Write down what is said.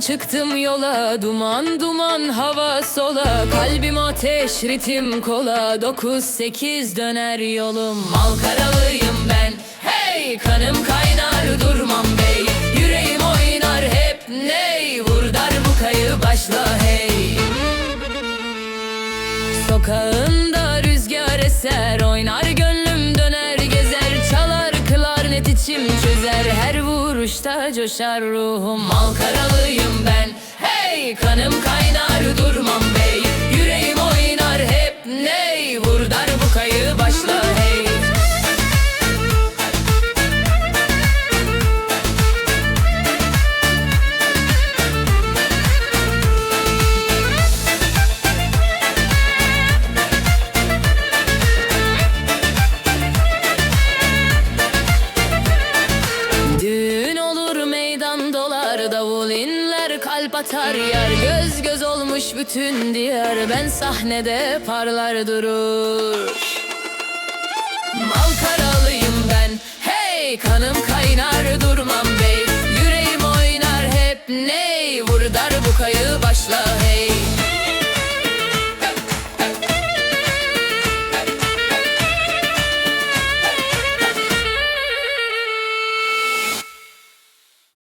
çıktım yola Duman duman hava sola. Kalbim ateş ritim kola. Dokuz sekiz döner yolum. Malkaralıyım ben. Hey kanım kaynar durmam bey. Yüreğim oynar hep. Ney Vur darbukayı başla hey. Sokağında rüzgar eser Oynar gönlüm döner gezer Çalar klarnet içim çözer Her vuruşta coşar ruhum. Malkaralıyım ben. Hey kanım kaynar kalp atar yar Göz göz olmuş bütün diyar. Ben sahnede parlar durur Malkaralıyım ben Hey kanım kaynar durmam bey